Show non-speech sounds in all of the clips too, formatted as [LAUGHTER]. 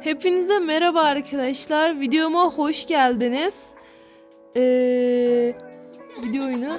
Hepinize merhaba arkadaşlar. Videoma hoş geldiniz. Ee, video oyunu.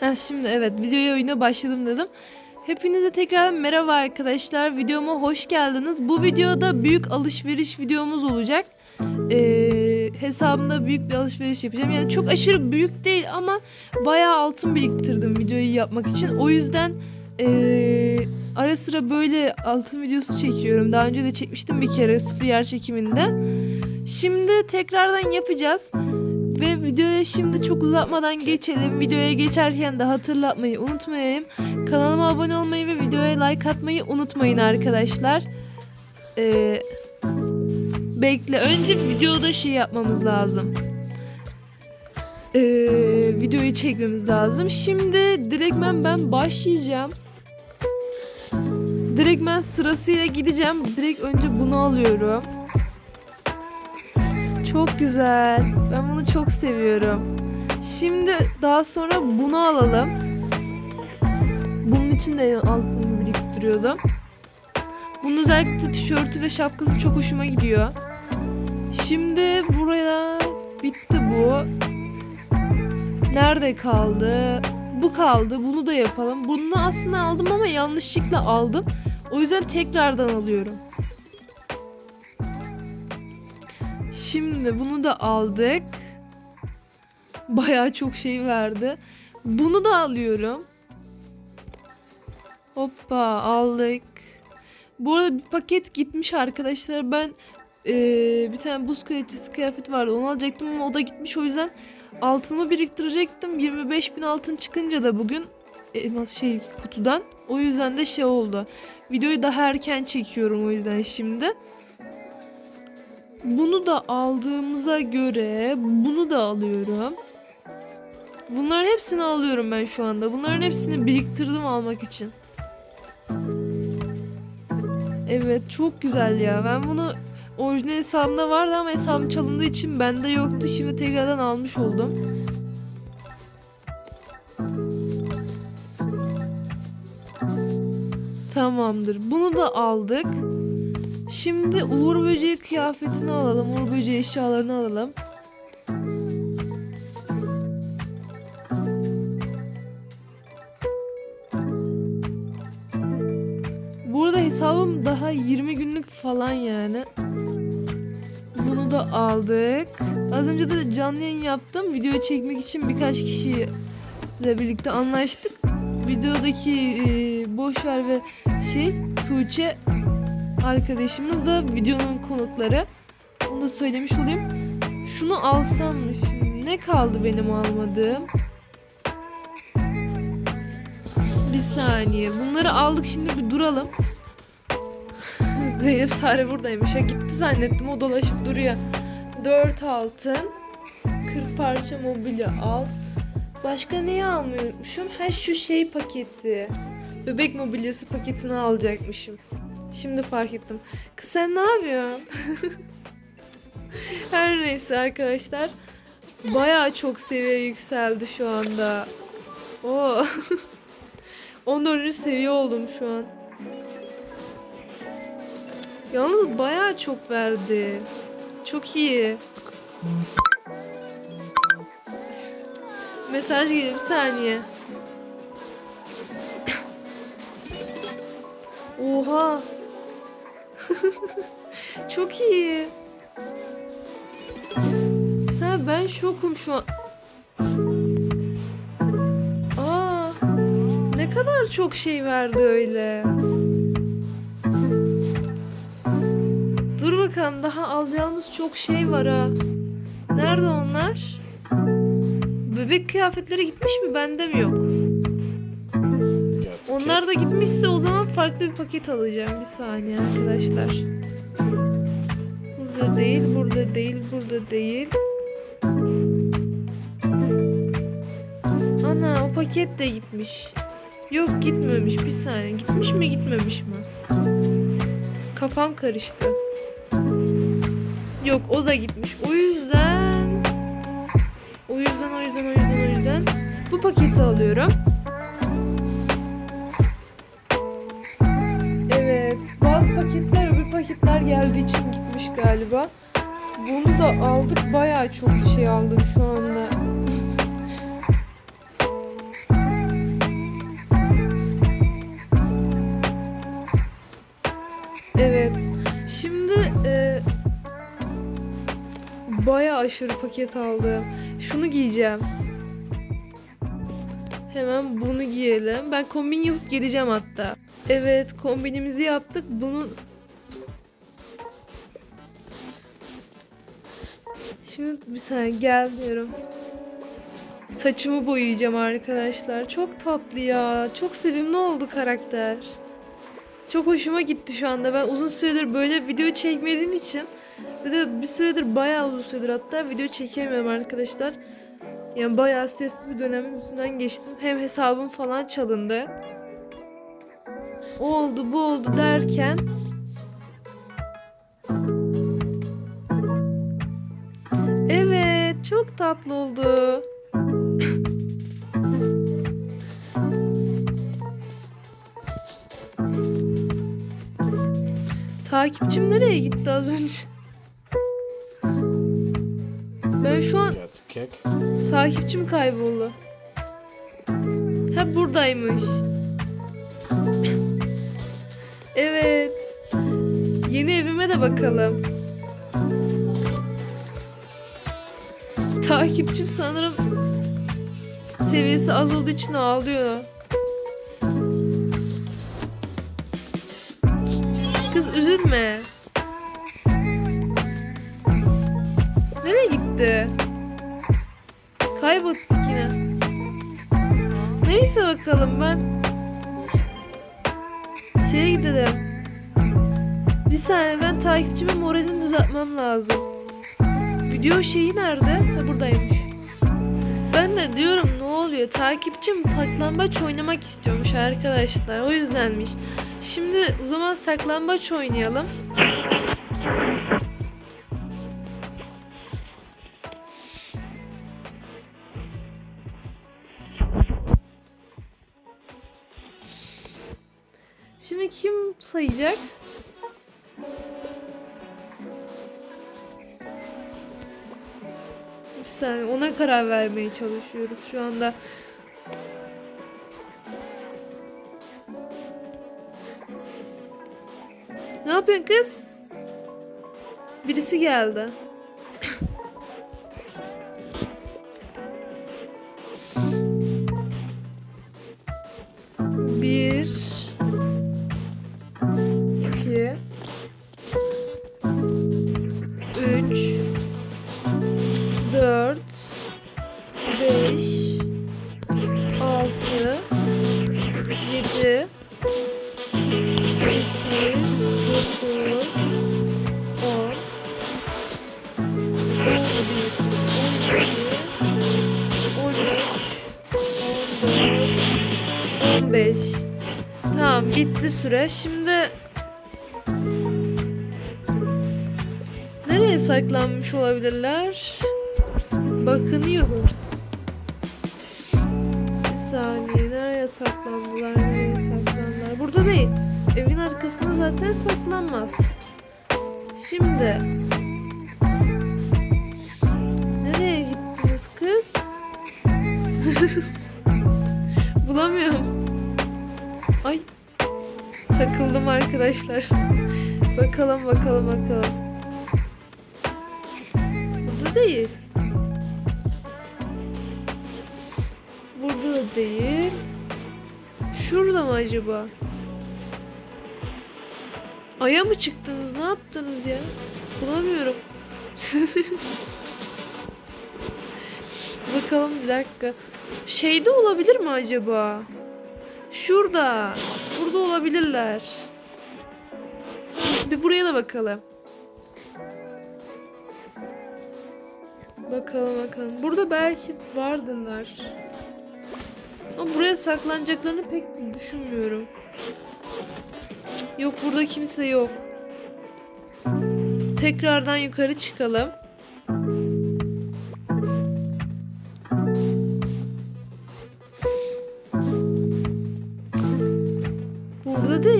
Ha, şimdi evet videoya oyuna başladım dedim. Hepinize tekrar merhaba arkadaşlar. Videoma hoş geldiniz. Bu videoda büyük alışveriş videomuz olacak. Ee, hesabımda büyük bir alışveriş yapacağım. Yani çok aşırı büyük değil ama bayağı altın biriktirdim videoyu yapmak için. O yüzden ee, ara sıra böyle altın videosu çekiyorum. Daha önce de çekmiştim bir kere sıfır yer çekiminde. Şimdi tekrardan yapacağız. Ve videoya şimdi çok uzatmadan geçelim. Videoya geçerken de hatırlatmayı unutmayayım. Kanalıma abone olmayı ve videoya like atmayı unutmayın arkadaşlar. Ee, bekle. Önce videoda şey yapmamız lazım. Ee, videoyu çekmemiz lazım. Şimdi direktmen ben başlayacağım. Direktmen sırasıyla gideceğim. Direkt önce bunu alıyorum. Çok güzel. Ben bunu çok seviyorum. Şimdi daha sonra bunu alalım. Bunun için de altını biriktiriyordum. Bunun özellikle tişörtü ve şapkası çok hoşuma gidiyor. Şimdi buraya bitti bu. Nerede kaldı? Bu kaldı. Bunu da yapalım. Bunu aslında aldım ama yanlışlıkla aldım. O yüzden tekrardan alıyorum. Şimdi bunu da aldık. Bayağı çok şey verdi. Bunu da alıyorum. Hoppa aldık. Bu arada bir paket gitmiş arkadaşlar. Ben eee, bir tane buz kalitesi kıyafet vardı. Onu alacaktım ama o da gitmiş. O yüzden altınımı biriktirecektim. 25 bin altın çıkınca da bugün elmas şey kutudan. O yüzden de şey oldu. Videoyu daha erken çekiyorum o yüzden şimdi. Bunu da aldığımıza göre bunu da alıyorum. Bunların hepsini alıyorum ben şu anda. Bunların hepsini biriktirdim almak için. Evet çok güzel ya. Ben bunu orijinal hesabımda vardı ama hesabım çalındığı için bende yoktu. Şimdi tekrardan almış oldum. Tamamdır. Bunu da aldık. Şimdi Uğur Böceği kıyafetini alalım. Uğur Böceği eşyalarını alalım. Burada hesabım daha 20 günlük falan yani. Bunu da aldık. Az önce de canlı yayın yaptım. Video çekmek için birkaç kişiyle birlikte anlaştık. Videodaki e, Boşver ve şey Tuğçe arkadaşımız da videonun konukları. Onu da söylemiş olayım. Şunu alsam mı? Ne kaldı benim almadığım? Bir saniye. Bunları aldık şimdi bir duralım. Zeynep Sare buradaymış. Ha gitti zannettim. O dolaşıp duruyor. 4 altın. 40 parça mobilya al. Başka neyi almayı unutmuşum? Ha şu şey paketi. Bebek mobilyası paketini alacakmışım. Şimdi fark ettim. Kız sen ne yapıyorsun? [LAUGHS] Her neyse arkadaşlar. Bayağı çok seviye yükseldi şu anda. Oo. [LAUGHS] 14. seviye oldum şu an. Yalnız bayağı çok verdi. Çok iyi. Mesaj geliyor bir saniye. Oha. [LAUGHS] Çok iyi. Mesela ben şokum şu an. Aa, ne kadar çok şey verdi öyle. Dur bakalım daha alacağımız çok şey var ha. Nerede onlar? Bebek kıyafetleri gitmiş mi? Bende mi yok? Onlar da gitmişse o zaman farklı bir paket alacağım. Bir saniye arkadaşlar. Burada değil, burada değil, burada değil. Ana o paket de gitmiş. Yok gitmemiş. Bir saniye. Gitmiş mi gitmemiş mi? Kafam karıştı. Yok o da gitmiş. O yüzden o yüzden o yüzden o yüzden o yüzden bu paketi alıyorum. Evet. Bazı paketler öbür paketler geldiği için gitmiş galiba. Bunu da aldık. Bayağı çok şey aldım şu anda. Bayağı aşırı paket aldım. Şunu giyeceğim. Hemen bunu giyelim. Ben kombin yapıp geleceğim hatta. Evet kombinimizi yaptık. Bunu Şimdi bir saniye gel diyorum. Saçımı boyayacağım arkadaşlar. Çok tatlı ya. Çok sevimli oldu karakter. Çok hoşuma gitti şu anda. Ben uzun süredir böyle video çekmediğim için bir de bir süredir bayağı uzun süredir hatta video çekemiyorum arkadaşlar. Yani bayağı stresli bir dönemin üstünden geçtim. Hem hesabım falan çalındı. O oldu bu oldu derken Evet çok tatlı oldu. [LAUGHS] Takipçim nereye gitti az önce? Ben şu an takipçim kayboldu. Ha buradaymış. evet. Yeni evime de bakalım. Takipçim sanırım seviyesi az olduğu için ağlıyor. Kız üzülme. Gitti? Kaybettik yine. Neyse bakalım ben şeye gidelim. Bir saniye ben takipçimin moralini düzeltmem lazım. Video şeyi nerede? Ha buradaymış. Ben de diyorum ne oluyor? Takipçim saklambaç oynamak istiyormuş arkadaşlar. O yüzdenmiş. Şimdi o zaman saklambaç oynayalım. Sayacak? Bir saniye ona karar vermeye çalışıyoruz şu anda. Ne yapıyorsun kız? Birisi geldi. Bir, Bitti süre. Şimdi nereye saklanmış olabilirler? Bakınıyorum. Bir saniye nereye saklandılar? Nereye saklandılar? Burada değil. Evin arkasında zaten saklanmaz. Şimdi nereye gittiniz kız? [LAUGHS] Bulamıyorum. Ay takıldım arkadaşlar. bakalım bakalım bakalım. Burada değil. Burada da değil. Şurada mı acaba? Aya mı çıktınız? Ne yaptınız ya? Bulamıyorum. [LAUGHS] Bakalım bir dakika. Şeyde olabilir mi acaba? Şurada. Burada olabilirler. Bir buraya da bakalım. Bakalım bakalım. Burada belki vardırlar. Ama buraya saklanacaklarını pek düşünmüyorum. Yok burada kimse yok. Tekrardan yukarı çıkalım.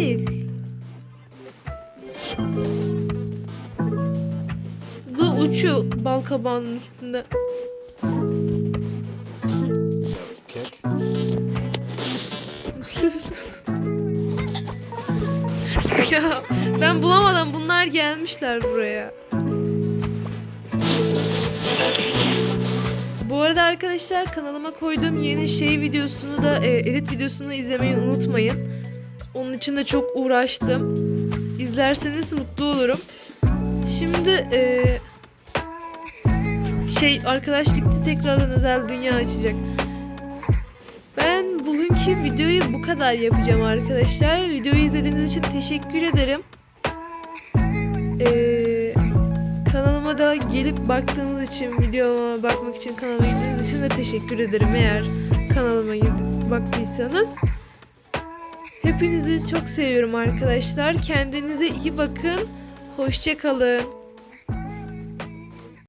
Değil. uçuyor bal kabağının üstünde. Kek. [LAUGHS] Ya ben bulamadan bunlar gelmişler buraya. Bu arada arkadaşlar kanalıma koyduğum yeni şey videosunu da e, edit videosunu izlemeyi unutmayın. Onun için de çok uğraştım. İzlerseniz mutlu olurum. Şimdi e, şey arkadaş gitti tekrardan özel dünya açacak. Ben bugünkü videoyu bu kadar yapacağım arkadaşlar. Videoyu izlediğiniz için teşekkür ederim. Ee, kanalıma da gelip baktığınız için, videoma bakmak için kanalıma girdiğiniz için de teşekkür ederim eğer kanalıma girdiniz, baktıysanız. Hepinizi çok seviyorum arkadaşlar. Kendinize iyi bakın. Hoşçakalın.